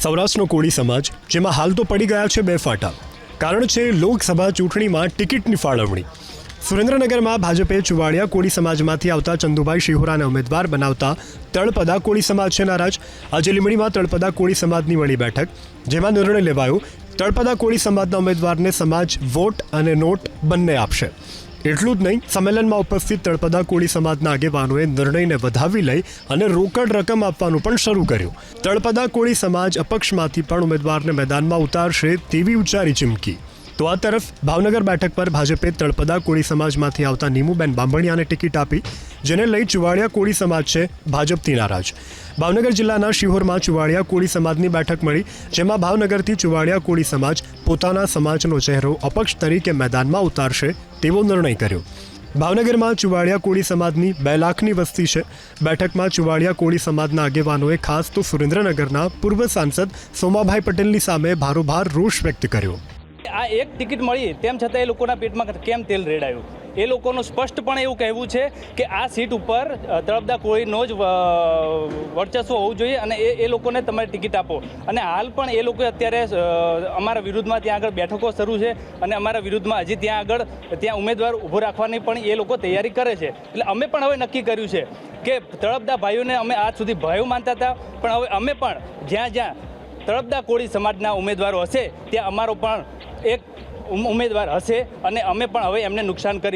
સૌરાષ્ટ્રનો કોળી સમાજ, જેમાં હાલ તો પડી ગયા છે બે ફાટા. કારણ છે, લોકસભા ચૂંટણીમાં ટિકિટની ફાળવણી. સુરેન્દ્રનગરમાં ભાજપે ચુવાડિયા કોળી સમાજમાંથી આવતા ચંદુભાઈ શિહોરાને ઉમેદવાર બનાવતા તળપદા કોળી સમાજ છે નારાજ. આજે લીમડીમાં તળપદા કોળી સમાજની વળી બેઠક, જેમાં નિર્ણય લેવાયો, તળપદા કોળી સમાજના ઉમેદવારને સમાજ વોટ અને નોટ બંને આપશે. એટલું જ નહીં, સંમેલનમાં ઉપસ્થિત તળપદા કોળી સમાજના આગેવાનોએ નિર્ણયને વધાવી લઈ અને રોકડ રકમ આપવાનું પણ શરૂ કર્યું. તળપદા કોળી સમાજ અપક્ષમાંથી પણ ઉમેદવારને મેદાનમાં ઉતારશે તેવી ઉચ્ચારી ચીમકી. તો આ તરફ ભાવનગર બેઠક પર ભાજપે તળપદા કોળી સમાજમાંથી આવતા નીમુબેન બાંભણિયાને ટિકિટ આપી, જેને લઈ ચુવાડિયા કોળી સમાજ છે ભાજપથી નારાજ. ભાવનગર જિલ્લાના શિહોરમાં ચુવાડિયા કોળી સમાજની બેઠક મળી, જેમાં ભાવનગરથી ચુવાડિયા કોળી સમાજ પોતાના સમાજનો ચહેરો અપક્ષ તરીકે મેદાનમાં ઉતારશે તેવો નિર્ણય કર્યો. ભાવનગરમાં ચુવાડિયા કોળી સમાજની બે લાખની વસ્તી છે. બેઠકમાં ચુવાડિયા કોળી સમાજના આગેવાનોએ ખાસ તો સુરેન્દ્રનગરના પૂર્વ સાંસદ સોમાભાઈ પટેલની સામે ભારોભાર રોષ વ્યક્ત કર્યો. આ એક ટિકિટ મળી. તેમ છતાં એ લોકોના પેટમાં કેમ તેલ રેડાયું? એ લોકોનું સ્પષ્ટપણે એવું કહેવું છે કે આ સીટ ઉપર તળપદા કોળીનો જ વર્ચસ્વ હોવું જોઈએ અને એ એ લોકોને તમે ટિકિટ આપો. અને હાલ પણ એ લોકો અત્યારે અમારા વિરુદ્ધમાં ત્યાં આગળ બેઠકો શરૂ છે અને અમારા વિરુદ્ધમાં હજી ત્યાં આગળ ત્યાં ઉમેદવાર ઊભો રાખવાની પણ એ લોકો તૈયારી કરે છે. એટલે અમે પણ હવે નક્કી કર્યું છે કે તળપદા ભાઈઓને અમે આજ સુધી ભાઈઓ માનતા હતા, પણ હવે અમે પણ જ્યાં જ્યાં તળપદા કોળી સમાજના ઉમેદવારો હશે, ત્યાં અમારો પણ એક ઉમેદવાર હશે અને અમે પણ હવે એમને નુકસાન કરીશું.